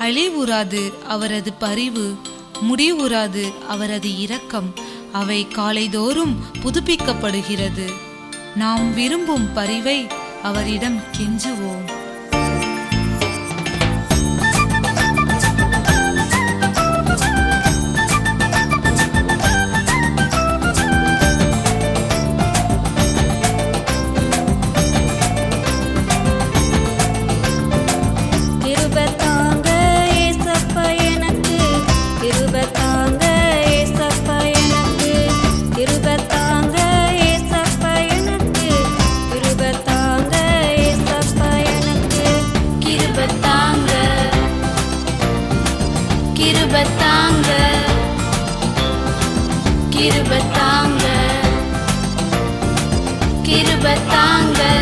அழிவுறாது அவரது பரிவு முடிவுறாது அவரது இரக்கம் அவை காலைதோறும் புதுப்பிக்கப்படுகிறது. நாம் விரும்பும் பரிவை அவரிடம் கெஞ்சுவோம். கிருப தாங்கள்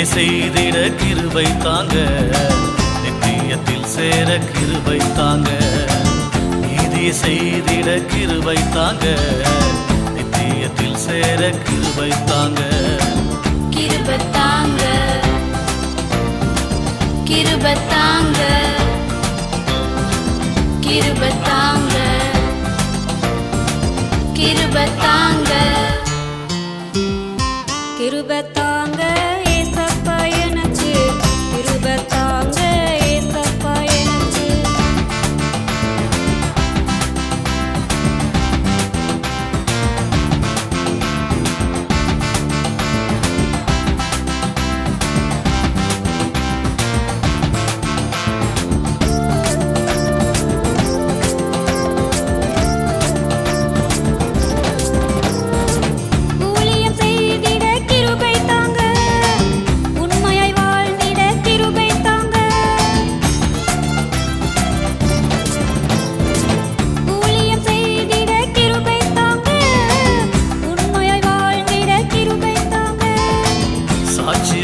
நீதியை செய்திட கிருபை தாங்க. நித்தியத்தில் சேர கிருபை தாங்க. நீதியை செய்திட கிருபை தாங்க. நித்தியத்தில் சேர கிருபை தாங்க. கிருபத்தாங்க கிருபத்தாங்க கிருபத்தாங்க கிருபத்தாங்க கிருபத்தாங்க ஏசப்பா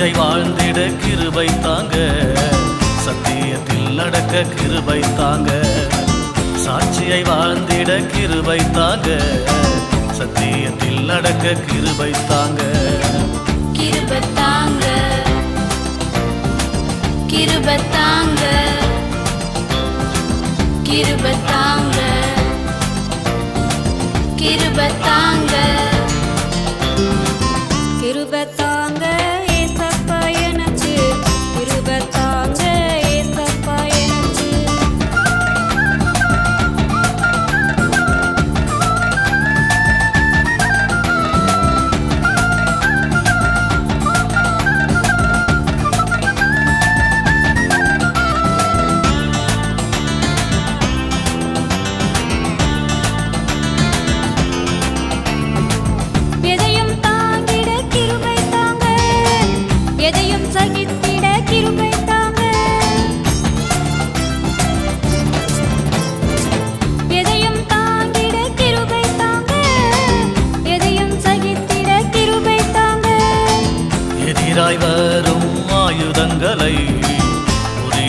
சாட்சியை வாழ்ந்திட கிருபை தாங்க. சத்தியத்தில் நடக்க கிருபை தாங்க. சாட்சியை வாழ்ந்திட கிருபை தாங்க. சத்தியத்தில் நடக்க கிருபை தாங்க. கிருபத்தாங்க கிருபத்தாங்க கிருபத்தாங்க கிருபத்தாங்க கிருபத்தாங்க ஏசப்பா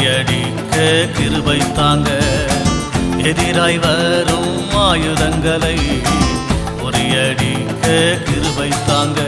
முறியடிக்க கிருபை தாங்க. எதிராய் வரும் ஆயுதங்களை முறியடிக்க கிருபை தாங்க.